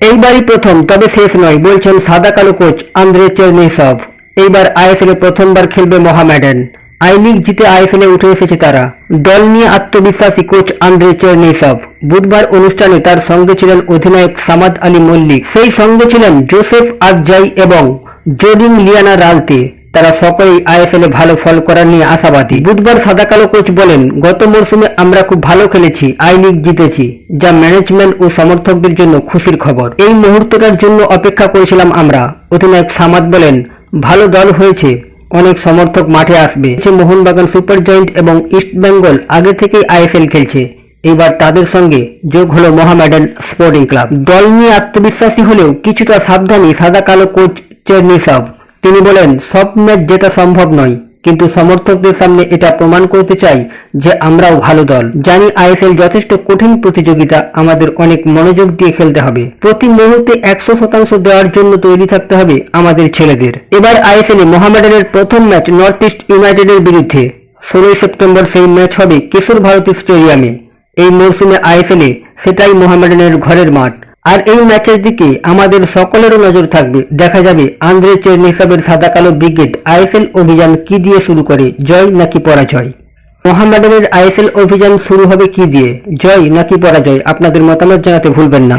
এইবারই প্রথম, তবে শেষ নয়, বলছেন সাদা কালো কোচ আন্দ্রে চেরনিসভ। এইবার আইএসএল প্রথমবার খেলবে মহামেডেন। আই লিগ জিতে আইএসএল উঠে এসেছে তারা। দল নিয়ে আত্মবিশ্বাসী কোচ আন্দ্রে চেরনিসভ। বুধবার অনুষ্ঠানে তার সঙ্গে ছিলেন অধিনায়ক সামাদ আলী মল্লিক। সেই সঙ্গে ছিলেন জোসেফ আকজাই এবং জোডিং লিয়ানা রালতে। তারা সকলেই আইএসএল এ ভালো ফল করার নিয়ে আশাবাদী। বুধবার সাদা কালো কোচ বলেন, গত মরশুমে আমরা খুব ভালো খেলেছি, আই লিগ জিতেছি, যা ম্যানেজমেন্ট ও সমর্থকদের জন্য খুশির খবর। এই মুহূর্তটার জন্য অপেক্ষা করেছিলাম আমরা, অধিনায়ক সামাদ বলেন, ভালো দল হয়েছে, অনেক সমর্থক মাঠে আসবে। মোহনবাগান সুপার জয়েন্ট এবং ইস্ট বেঙ্গল আগে থেকেই আইএসএল খেলছে। এবার তাদের সঙ্গে যোগ হলো মোহামেডান স্পোর্টিং ক্লাব। দল নিয়ে আত্মবিশ্বাসী হলেও কিছুটা সাবধানী সাদা কালো কোচ চেরনিসভ তিনি বলেন সব ম্যাচ জেতা সম্ভব নয়, কিন্তু সমর্থকদের সামনে এটা প্রমাণ করতে চাই যে আমরাও ভালো দল। জানি আইএসএল যথেষ্ট কঠিন প্রতিযোগিতা, আমাদের অনেক মনোযোগ দিয়ে খেলতে হবে। প্রতি মুহূর্তে একশো শতাংশ দেওয়ার জন্য তৈরি থাকতে হবে আমাদের ছেলেদের। এবার আইএসএল মোহামেডানের প্রথম ম্যাচ নর্থ ইস্ট ইউনাইটেডের বিরুদ্ধে। ষোলোই সেপ্টেম্বর সেই ম্যাচ হবে কিশোর ভারতী স্টেডিয়ামে। এই মরশুমে আইএসএল সেটাই মোহামেডানের ঘরের মাঠ। আর এই ম্যাচের দিকে আমাদের সকলেরও নজর থাকবে। দেখা যাবে আন্দ্রে চেরনিসবের সাদা কালো ব্রিগেড আইএসএল অভিযান কি দিয়ে শুরু করে, জয় নাকি পরাজয়? মোহাম্মদের আইএসএল অভিযান শুরু হবে কি দিয়ে, জয় নাকি পরাজয়, আপনাদের মতামত জানাতে ভুলবেন না।